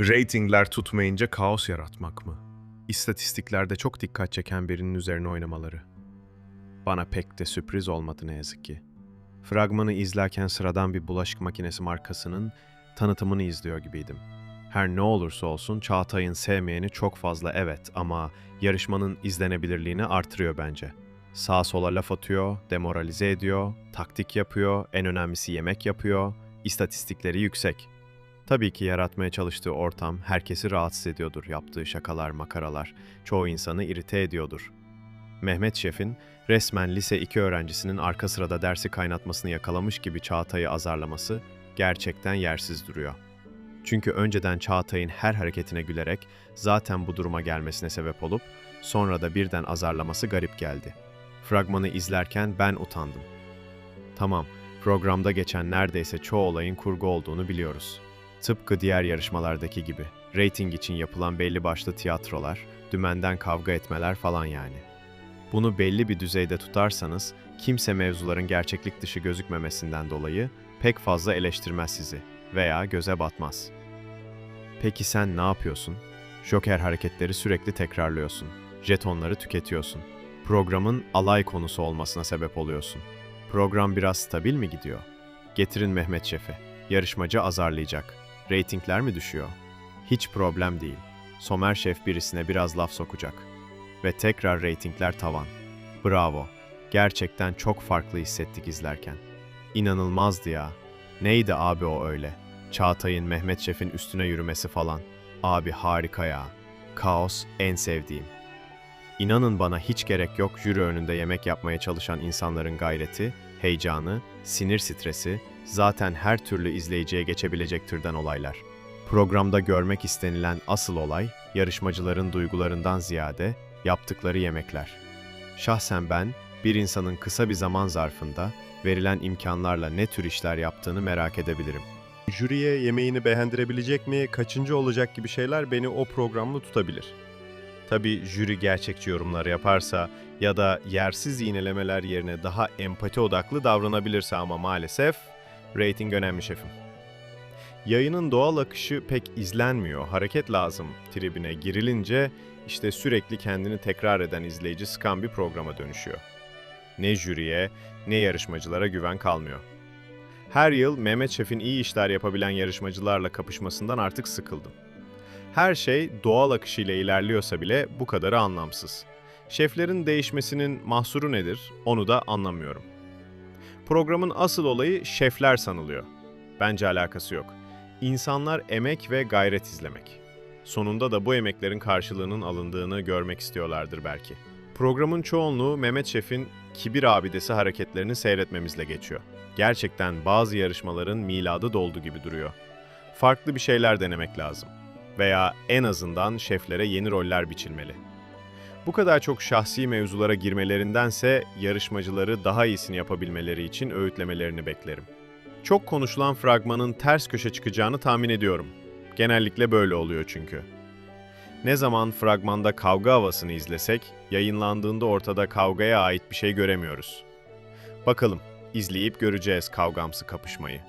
Ratingler tutmayınca kaos yaratmak mı? İstatistiklerde çok dikkat çeken birinin üzerine oynamaları. Bana pek de sürpriz olmadı ne yazık ki. Fragmanı izlerken sıradan bir bulaşık makinesi markasının tanıtımını izliyor gibiydim. Her ne olursa olsun Çağatay'ın sevmeyeni çok fazla evet ama yarışmanın izlenebilirliğini artırıyor bence. Sağa sola laf atıyor, demoralize ediyor, taktik yapıyor, en önemlisi yemek yapıyor, istatistikleri yüksek. Tabii ki yaratmaya çalıştığı ortam herkesi rahatsız ediyordur. Yaptığı şakalar, makaralar çoğu insanı irite ediyordur. Mehmet Şef'in resmen lise 2 öğrencisinin arka sırada dersi kaynatmasını yakalamış gibi Çağatay'ı azarlaması gerçekten yersiz duruyor. Çünkü önceden Çağatay'ın her hareketine gülerek zaten bu duruma gelmesine sebep olup sonra da birden azarlaması garip geldi. Fragmanı izlerken ben utandım. Tamam, programda geçen neredeyse çoğu olayın kurgu olduğunu biliyoruz. Tıpkı diğer yarışmalardaki gibi. Rating için yapılan belli başlı tiyatrolar, dümenden kavga etmeler falan yani. Bunu belli bir düzeyde tutarsanız kimse mevzuların gerçeklik dışı gözükmemesinden dolayı pek fazla eleştirmez sizi veya göze batmaz. Peki sen ne yapıyorsun? Joker hareketleri sürekli tekrarlıyorsun. Jetonları tüketiyorsun. Programın alay konusu olmasına sebep oluyorsun. Program biraz stabil mi gidiyor? Getirin Mehmet Şef'i. Yarışmacı azarlayacak. Ratingler mi düşüyor? Hiç problem değil. Somer Şef birisine biraz laf sokacak. Ve tekrar reytingler tavan. Bravo. Gerçekten çok farklı hissettik izlerken. İnanılmazdı ya. Neydi abi o öyle? Çağatay'ın Mehmet Şef'in üstüne yürümesi falan. Abi harika ya. Kaos en sevdiğim. İnanın bana hiç gerek yok jüri önünde yemek yapmaya çalışan insanların gayreti, heyecanı, sinir stresi, zaten her türlü izleyiciye geçebilecek türden olaylar. Programda görmek istenilen asıl olay, yarışmacıların duygularından ziyade yaptıkları yemekler. Şahsen ben, bir insanın kısa bir zaman zarfında verilen imkanlarla ne tür işler yaptığını merak edebilirim. Jüriye yemeğini beğendirebilecek mi, kaçıncı olacak gibi şeyler beni o programlı tutabilir. Tabii jüri gerçekçi yorumlar yaparsa ya da yersiz iğnelemeler yerine daha empati odaklı davranabilirse ama maalesef rating önemli şefim. Yayının doğal akışı pek izlenmiyor, hareket lazım tribine girilince işte sürekli kendini tekrar eden izleyici sıkan bir programa dönüşüyor. Ne jüriye ne yarışmacılara güven kalmıyor. Her yıl Mehmet Şef'in iyi işler yapabilen yarışmacılarla kapışmasından artık sıkıldım. Her şey doğal akışıyla ilerliyorsa bile bu kadarı anlamsız. Şeflerin değişmesinin mahsuru nedir onu da anlamıyorum. Programın asıl olayı şefler sanılıyor. Bence alakası yok. İnsanlar emek ve gayret izlemek. Sonunda da bu emeklerin karşılığının alındığını görmek istiyorlardır belki. Programın çoğunluğu Mehmet Şef'in kibir abidesi hareketlerini seyretmemizle geçiyor. Gerçekten bazı yarışmaların miladı doldu gibi duruyor. Farklı bir şeyler denemek lazım. Veya en azından şeflere yeni roller biçilmeli. Bu kadar çok şahsi mevzulara girmelerindense yarışmacıları daha iyisini yapabilmeleri için öğütlemelerini beklerim. Çok konuşulan fragmanın ters köşe çıkacağını tahmin ediyorum. Genellikle böyle oluyor çünkü. Ne zaman fragmanda kavga havasını izlesek, yayınlandığında ortada kavgaya ait bir şey göremiyoruz. Bakalım, izleyip göreceğiz kavgamsı kapışmayı.